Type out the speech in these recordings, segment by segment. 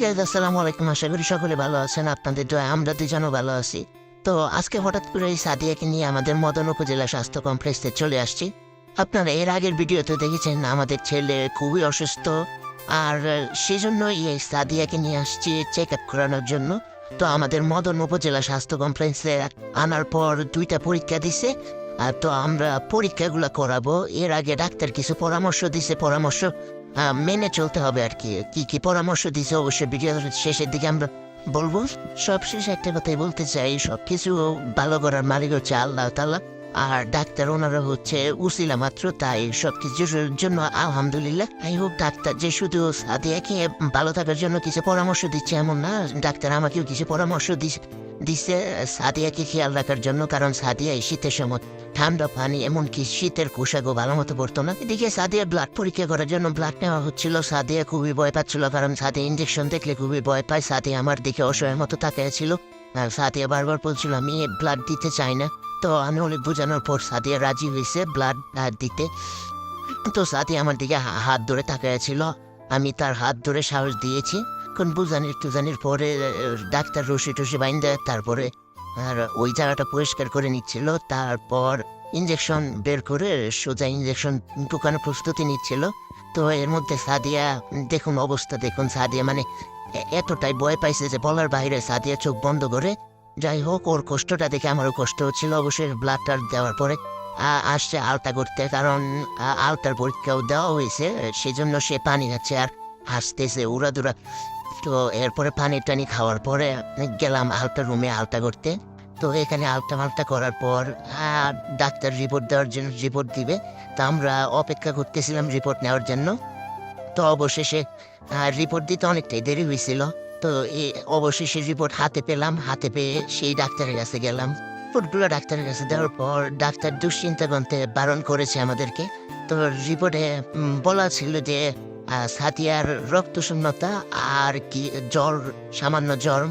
Guys আসসালামু আলাইকুম। আশা করি সকলে ভালো আছেন। আপনাদের আমরা দুজনও ভালো আছি। তো আজকে হঠাৎ করে এই সাদিয়াকে নিয়ে আমাদের মদন উপজেলা স্বাস্থ্য কমপ্লেক্সে চলে আসছি। আপনারা এর আগের ভিডিওতে দেখেছেন, আমাদের ছেলে খুবই অসুস্থ। আর সেই জন্যই এই সাদিয়াকে নিয়ে আসছি চেক আপ করানোর জন্য। তো আমাদের মদন উপজেলা স্বাস্থ্য কমপ্লেক্সে আনার পর দুইটা পরীক্ষা দিছে। আর তো আমরা পরীক্ষাগুলো করাবো। এর আগে ডাক্তার কিছু পরামর্শ দিছে। পরামর্শ আহ, মেনে চলতে হবে আর কি। কি কি পরামর্শ দিছে? অবশ্যই ভিডিও শেষের দিকে আমরা বলব। সব শেষে একটা কথাই বলতে চাই সব কিছু ভালো করার মালিক হচ্ছে আল্লাহ তাল্লাহ আর ডাক্তার ওনারা হচ্ছে উসিলা মাত্র তাই সব কিছুর জন্য আলহামদুলিল্লাহ। আই হোপ ডাক্তার যে শুধু সাদিয়াকে ভালো থাকার জন্য কিছু পরামর্শ দিচ্ছে এমন না ডাক্তার আমাকেও কিছু পরামর্শ দিছে, সাদিয়াকে খেয়াল রাখার জন্য, কারণ সাদিয়া এই শীতের সময় ঠান্ডা পানি, এমনকি শীতের পোশাকও ভালো মতো পড়তো না। এদিকে সাদিয়া ব্লাড পরীক্ষা করার জন্য ব্লাড নেওয়া হচ্ছিল। সাদিয়া খুবই ভয় পাচ্ছিল, কারণ সাদিয়া ইঞ্জেকশন দেখলে খুবই ভয় পায়। সাদিয়া আমার দিকে অসহায়ের মতো তাকিয়েছিল আর সাদিয়া বারবার বলছিল, আমি ব্লাড দিতে চাই না। তো আমি অনেক বোঝানোর পর সাদিয়া রাজি হয়েছে ব্লাড দিতে। তো সাদিয়া আমার দিকে হাত ধরে তাকিয়েছিল আমি তার হাত ধরে সাহস দিয়েছি। কোন বুঝানির টুজানির পরে ডাক্তার রশি টসি বাইন্দে, তারপরে আর ওই জায়গাটা পরিষ্কার করে নিচ্ছিল, তারপর ইঞ্জেকশন বের করে সোজা ইঞ্জেকশন ঢুকানোর প্রস্তুতি নিচ্ছিল। তো এর মধ্যে সাদিয়া, দেখুন অবস্থা, দেখুন সাদিয়া মানে এতটাই ভয় পাইছে যে বলার বাইরে সাদিয়া চোখ বন্ধ করে, যাই হোক, ওর কষ্টটা দেখে আমারও কষ্ট হচ্ছিল, অবশ্যই ব্লাড টার দেওয়ার পরে আসছে আলতা করতে, কারণ আলতার পরীক্ষাও দেওয়া হয়েছে সেই জন্য সে পানি খাচ্ছে। আর হাসতেছে উড়াদুরা তো এরপরে পানি টানি খাওয়ার পরে গেলাম আলতা রুমে আলতা করতে। তো এখানে আলতা মালতা করার পর ডাক্তার রিপোর্ট দেওয়ার জন্য রিপোর্ট দিবে। তা আমরা অপেক্ষা করতেছিলাম রিপোর্ট নেওয়ার জন্য। তো অবশেষে রিপোর্ট দিতে অনেকটাই দেরি হয়েছিল। তো অবশেষে রিপোর্ট হাতে পেলাম। হাতে পেয়ে সেই ডাক্তারের কাছে গেলাম। রিপোর্টগুলো ডাক্তারের কাছে দেওয়ার পর ডাক্তার দুশ্চিন্তা করতে বারণ করেছে আমাদেরকে। তো রিপোর্টে বলা ছিল যে সাথিয়ার রক্ত শূন্যতা আর কি, জ্বর, সামান্য জ্বর।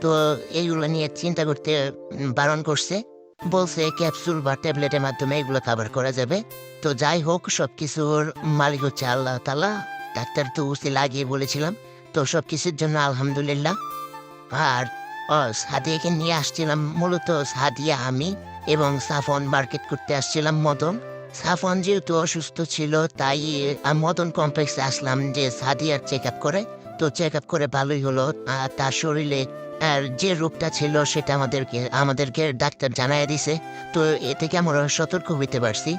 তো এইগুলো নিয়ে চিন্তা করতে বারণ করছে। বলছে, ক্যাপসুল বা ট্যাবলেটের মাধ্যমে এগুলো খাবার করা যাবে। তো যাই হোক সব কিছুর মালিক হচ্ছে আল্লাহ তালা ডাক্তার তো উসে লাগিয়ে বলেছিলাম। তো সব কিছুর জন্য আলহামদুলিল্লাহ। আর সাদিয়াকে নিয়ে আসছিলাম। মূলত সাদিয়া, আমি এবং সাফন মার্কেট করতে আসছিলাম মদন। সাফন যেহেতু অসুস্থ ছিল, তাই মদন কমপ্লেক্সে আসলাম যে সাদিয়ার চেক আপ করে। তো চেক আপ করে ভালোই হলো তার শরীরে, আর যে রোগটা ছিল সেটা আমাদেরকে আমাদেরকে ডাক্তার জানাই দিছে। তো এ থেকে আমরা সতর্ক হইতে পারছি।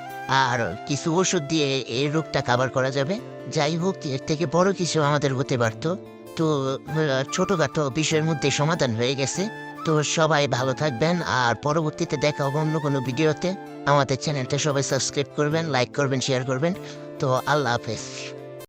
আর কিছু ওষুধ দিয়ে এই রোগটা কাভার করা যাবে। যাই হোক, এর থেকে বড় কিছু আমাদের হতে পারতো। তো ছোটখাটো বিষয়ের মধ্যে সমাধান হয়ে গেছে। তো সবাই ভালো থাকবেন, আর পরবর্তীতে দেখা হবে অন্য কোনো ভিডিওতে। আমাদের চ্যানেলটা সবাই সাবস্ক্রাইব করবেন, লাইক করবেন, শেয়ার করবেন। তো আল্লাহ হাফেজ।